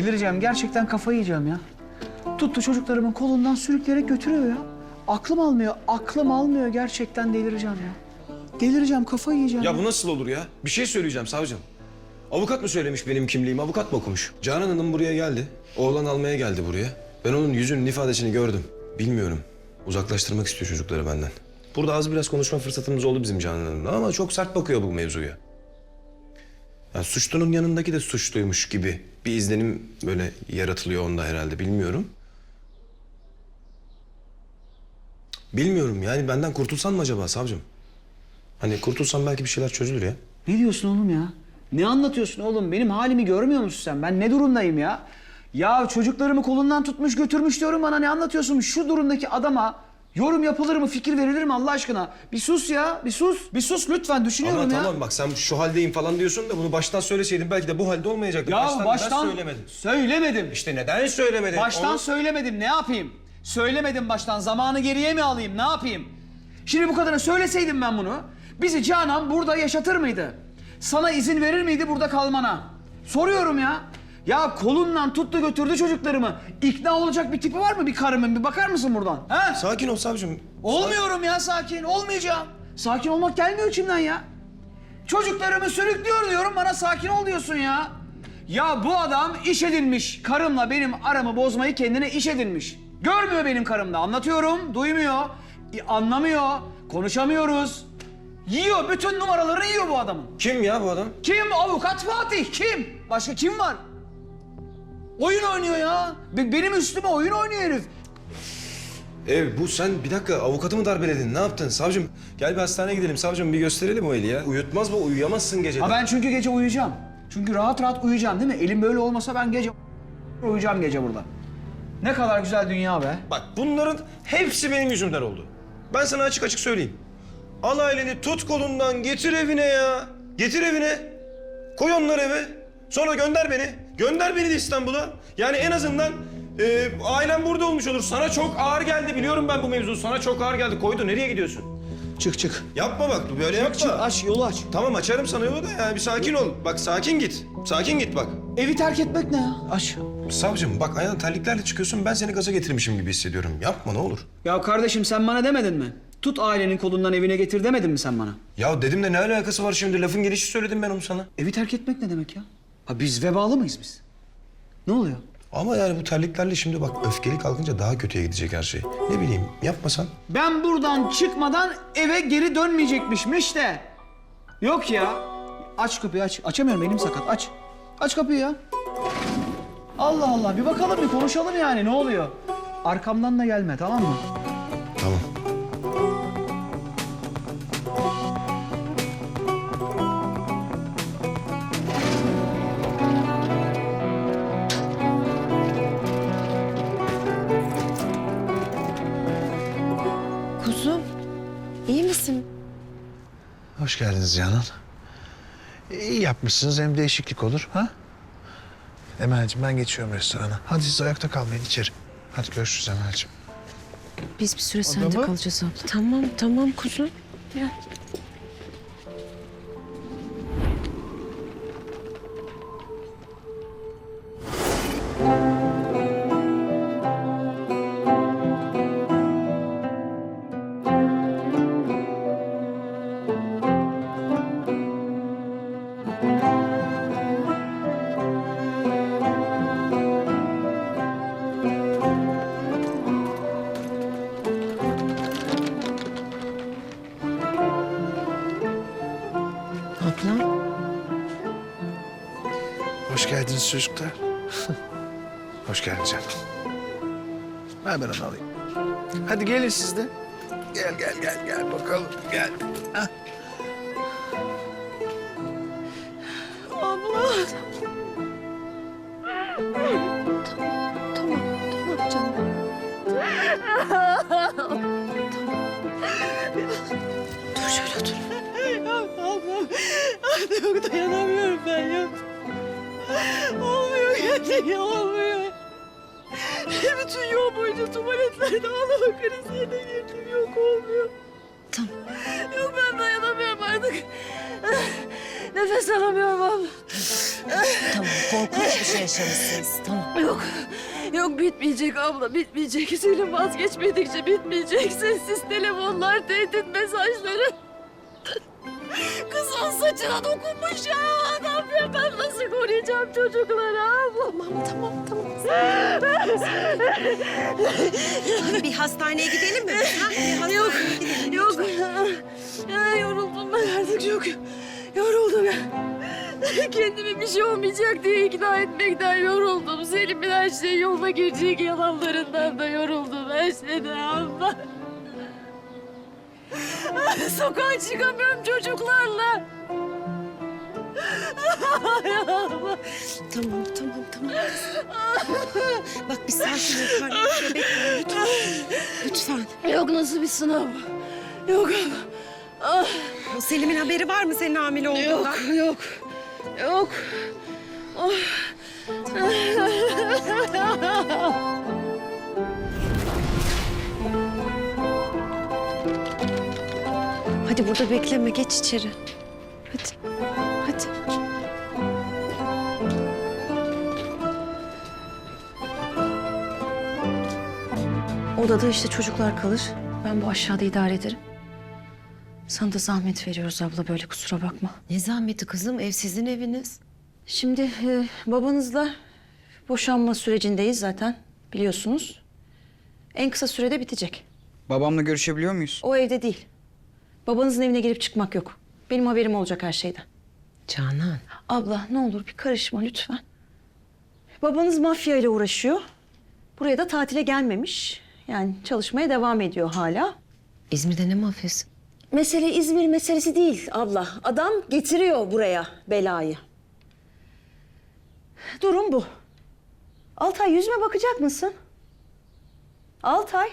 Delireceğim. Gerçekten kafayı yiyeceğim ya. Tuttu çocuklarımın kolundan sürükleyerek götürüyor ya. Aklım almıyor. Aklım almıyor. Gerçekten delireceğim ya. Delireceğim. Kafayı yiyeceğim. Ya bu nasıl olur ya? Bir şey söyleyeceğim savcım. Avukat mı söylemiş benim kimliğimi? Avukat mı okumuş? Canan Hanım buraya geldi. Oğlan almaya geldi buraya. Ben onun yüzünün ifadesini gördüm. Bilmiyorum. Uzaklaştırmak istiyor çocukları benden. Burada az biraz konuşma fırsatımız oldu bizim Canan Hanım'la ama çok sert bakıyor bu mevzuya. Ya suçlunun yanındaki de suçluymuş gibi bir izlenim böyle yaratılıyor onda herhalde bilmiyorum. Bilmiyorum yani benden kurtulsan mı acaba savcım? Hani kurtulsam belki bir şeyler çözülür ya. Ne diyorsun oğlum ya? Ne anlatıyorsun oğlum? Benim halimi görmüyor musun sen? Ben ne durumdayım ya? Ya çocuklarımı kolundan tutmuş götürmüş diyorum bana ne anlatıyorsun? Şu durumdaki adama yorum yapılır mı, fikir verilir mi Allah aşkına? Bir sus ya, bir sus. Bir sus lütfen düşünüyorum Ama ya. tamam bak sen şu haldeyim falan diyorsun da bunu baştan söyleseydin belki de bu halde olmayacaktı. Ya baştan, baştan, neden söylemedin? söylemedim. İşte neden söylemedin? Baştan Onu- söylemedim ne yapayım? Söylemedim baştan zamanı geriye mi alayım ne yapayım? Şimdi bu kadına söyleseydim ben bunu bizi Canan burada yaşatır mıydı? Sana izin verir miydi burada kalmana? Soruyorum ya. Ya kolundan tuttu götürdü çocuklarımı. İkna olacak bir tipi var mı bir karımın? Bir bakar mısın buradan? He? Sakin ol savcım. Olmuyorum ya sakin. Olmayacağım. Sakin olmak gelmiyor içimden ya. Çocuklarımı sürüklüyor diyorum bana sakin ol diyorsun ya. Ya bu adam iş edinmiş. Karımla benim aramı bozmayı kendine iş edinmiş. Görmüyor benim karımda. Anlatıyorum, duymuyor, anlamıyor, konuşamıyoruz. Yiyor, bütün numaralarını yiyor bu adamın. Kim ya bu adam? Kim? Avukat Fatih. Kim? Başka kim var? Oyun oynuyor ya. Be- Benim üstüme oyun oynuyor herif. Ev bu sen bir dakika avukatı mı darbeledin? Ne yaptın savcım? Gel bir hastaneye gidelim savcım bir gösterelim o eli ya. Uyutmaz bu uyuyamazsın gece. Ha ben çünkü gece uyuyacağım. Çünkü rahat rahat uyuyacağım değil mi? Elim böyle olmasa ben gece uyuyacağım gece burada. Ne kadar güzel dünya be. Bak bunların hepsi benim yüzümden oldu. Ben sana açık açık söyleyeyim. Al aileni tut kolundan getir evine ya. Getir evine. Koy onları eve. Sonra gönder beni. Gönder beni de İstanbul'a. Yani en azından e, ailem burada olmuş olur. Sana çok ağır geldi biliyorum ben bu mevzu. Sana çok ağır geldi. Koydu nereye gidiyorsun? Çık çık. Yapma bak böyle yapma. Çık aç yolu aç. Tamam açarım sana yolu da yani bir sakin ol. Bak sakin git. Sakin git bak. Evi terk etmek ne ya? Aç. Savcım bak ayağına terliklerle çıkıyorsun ben seni gaza getirmişim gibi hissediyorum. Yapma ne olur. Ya kardeşim sen bana demedin mi? Tut ailenin kolundan evine getir demedin mi sen bana? Ya dedim de ne alakası var şimdi? Lafın gelişi söyledim ben onu sana. Evi terk etmek ne demek ya? Ha biz vebalı mıyız biz? Ne oluyor? Ama yani bu terliklerle şimdi bak öfkeli kalkınca daha kötüye gidecek her şey. Ne bileyim yapmasan. Ben buradan çıkmadan eve geri dönmeyecekmişmiş de. Yok ya. Aç kapıyı aç. Açamıyorum elim sakat aç. Aç kapıyı ya. Allah Allah bir bakalım bir konuşalım yani ne oluyor? Arkamdan da gelme tamam mı? Tamam. Geldiniz Canan. İyi yapmışsınız hem değişiklik olur ha? Emel'ciğim ben geçiyorum restorana. Hadi siz ayakta kalmayın içeri. Hadi görüşürüz Emel'ciğim. Biz bir süre sende kalacağız abla. Tamam, tamam kuzum. Gel. geldiniz çocuklar. Hoş geldin canım. Ver ben onu alayım. Hadi gelin siz de. Gel gel gel gel bakalım gel. Hah. tamam, tamam canım. Dur şöyle otur. Ablam, artık yok dayanamıyorum ben yok. Olmuyor gerçekten olmuyor. Bütün yol boyunca tuvaletlerde ağlama krizine de girdim yok olmuyor. Tamam. Yok ben dayanamıyorum artık. Nefes alamıyorum abla. Tamam korkunç bir şey yaşamışsınız. Tamam. Yok. Yok bitmeyecek abla bitmeyecek. Selim vazgeçmedikçe bitmeyecek. Sessiz telefonlar, tehdit mesajları. Kızın saçına dokunmuş ya. Ne yapıyor ben nasıl koruyacağım çocukları abla? Tamam tamam tamam. bir hastaneye gidelim mi? Ha? Bir hastaneye Yok, gidelim. yok. Ya, yoruldum ben artık çok. Yoruldum ya. Kendime bir şey olmayacak diye ikna etmekten yoruldum. Selim'in her şey yoluna girecek yalanlarından da yoruldum. Her şeyden abla. Sokağa çıkamıyorum çocuklarla. Ay. Tamam tamam tamam. Bak bir sakin ol kardeşim. Bekle lütfen. Lütfen. Yok nasıl bir sınav? Yok. Ah, O Selim'in haberi var mı senin hamile olduğundan? yok, yok. Yok. Oh. Hadi burada bekleme geç içeri. Hadi. Hadi. Odada işte çocuklar kalır. Ben bu aşağıda idare ederim. Sana da zahmet veriyoruz abla böyle kusura bakma. Ne zahmeti kızım ev sizin eviniz. Şimdi e, babanızla boşanma sürecindeyiz zaten biliyorsunuz. En kısa sürede bitecek. Babamla görüşebiliyor muyuz? O evde değil. Babanızın evine girip çıkmak yok. Benim haberim olacak her şeyden. Canan. Abla ne olur bir karışma lütfen. Babanız mafya ile uğraşıyor. Buraya da tatile gelmemiş. Yani çalışmaya devam ediyor hala. İzmir'de ne mafyası? Mesele İzmir meselesi değil abla. Adam getiriyor buraya belayı. Durum bu. Altay yüzüme bakacak mısın? Altay.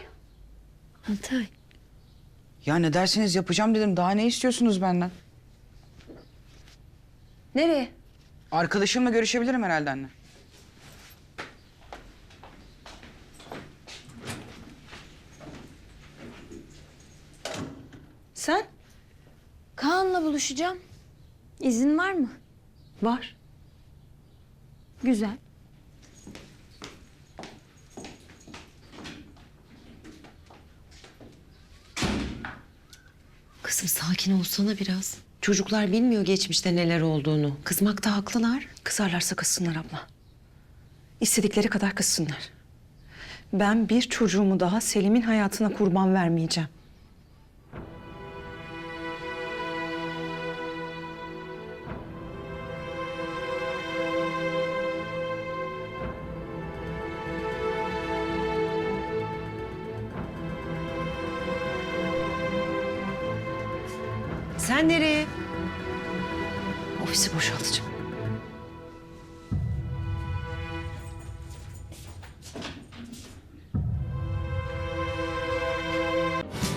Altay. Ya ne derseniz yapacağım dedim. Daha ne istiyorsunuz benden? Nereye? Arkadaşımla görüşebilirim herhalde anne. Sen? Kaan'la buluşacağım. İzin var mı? Var. Güzel. Kızım sakin olsana biraz. Çocuklar bilmiyor geçmişte neler olduğunu. Kızmakta haklılar. Kızarlarsa kızsınlar abla. İstedikleri kadar kızsınlar. Ben bir çocuğumu daha Selim'in hayatına kurban vermeyeceğim. Sen nereye? Ofisi boşaltacağım.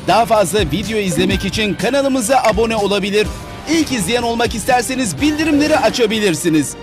Daha fazla video izlemek için kanalımıza abone olabilir. İlk izleyen olmak isterseniz bildirimleri açabilirsiniz.